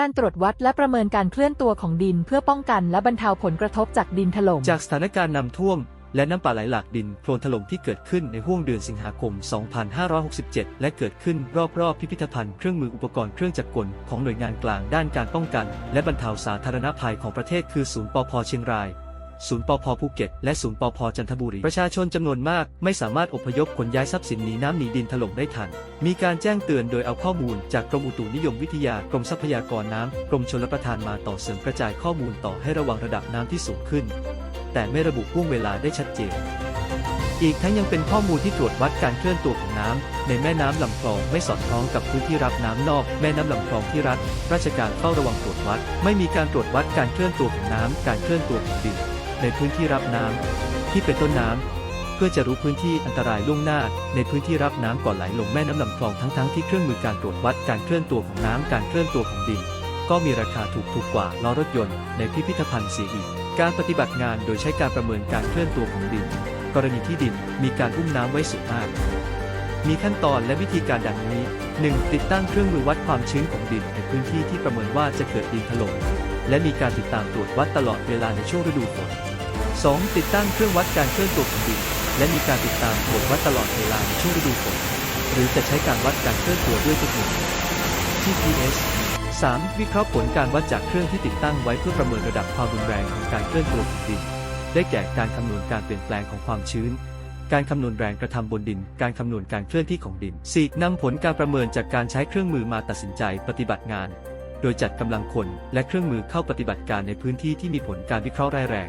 การตรวจวัดและประเมินการเคลื่อนตัวของดินเพื่อป้องกันและบรรเทาผลกระทบจากดินถล่ม จากสถานการณ์น้ำท่วม และน้ำป่าไหลหลากดินโคลนถล่มที่เกิดขึ้นในห้วงเดือนสิงหาคม 2567 และเกิดขึ้นรอบๆ พิพิธภัณฑ์เครื่องมืออุปกรณ์เครื่องจักรกลของหน่วยงานกลางด้านการป้องกัน และบรรเทาสาธารณภัยของประเทศคือศูนย์ปพเชียงราย ศูนย์ปพภูเก็ต และศูนย์ปพจันทบุรี ประชาชนจำนวนมากไม่สามารถอพยพขนย้ายทรัพย์สินหนีน้ำหนีดินถล่มได้ทัน มีการแจ้งเตือนโดยเอาข้อมูลจากกรมอุตุนิยมวิทยากรมทรัพยากรน้ำกรมชลประทานมาต่อเสริมกระจายข้อมูลต่อให้ระวังระดับน้ำที่สูงขึ้น แต่ไม่ระบุห่วงเวลาได้ชัดเจนอีกทั้งยังเป็นข้อมูลที่ตรวจวัดการเคลื่อนตัวของน้ำในแม่น้ำลำคลองไม่สอดคล้องกับพื้นที่รับน้ำนอก แม่น้ำลำคลองที่รัฐ ราชการเฝ้าระวังตรวจวัด ไม่มีการตรวจวัดการเคลื่อนตัวของน้ำการเคลื่อนตัวของดิน ในพื้นที่รับน้ำที่เป็นต้นน้ำเพื่อจะรู้พื้นที่อันตรายล่วงหน้า ในพื้นที่รับน้ำก่อนไหลลงแม่น้ำลำคลองทั้งๆที่เครื่องมือการตรวจวัดการเคลื่อนตัวของน้ำการเคลื่อนตัวของดิน ก็มีราคาถูกถูกกว่าล้อรถยนต์ในพิพิธภัณฑ์เสียอีกการปฏิบัติงานโดยใช้การประเมินการเคลื่อนตัวของดิน กรณีที่ดินมีการอุ้มน้ำไว้สูงมากมีขั้นตอนและวิธีการดังนี้ 1. ติดตั้งเครื่องมือวัดความชื้นของดินในพื้นที่ที่ประเมินว่าจะเกิดดินถล่มและมีการติดตามตรวจวัดตลอดเวลาในช่วงฤดูฝน 2. ติดตั้งเครื่องวัดการเคลื่อนตัวของดิน และมีการติดตามตรวจวัดตลอดเวลาในช่วงฤดูฝน หรือจะใช้การวัดการเคลื่อนตัวด้วยเทคนิค GPS 3. วิเคราะห์ผลการวัดจากเครื่องที่ติดตั้งไว้เพื่อประเมินระดับความรุนแรงของการเคลื่อนตัวของดิน ได้แก่การคำนวณการเปลี่ยนแปลงของความชื้น การคำนวณแรงกระทำบนดิน การคำนวณการเคลื่อนที่ของดิน 4. นำผลการประเมินจากการใช้เครื่องมือมาตัดสินใจปฏิบัติงาน โดยจัดกำลังคนและเครื่องมือเข้าปฏิบัติการในพื้นที่ที่มีผลการวิเคราะห์ร้ายแรง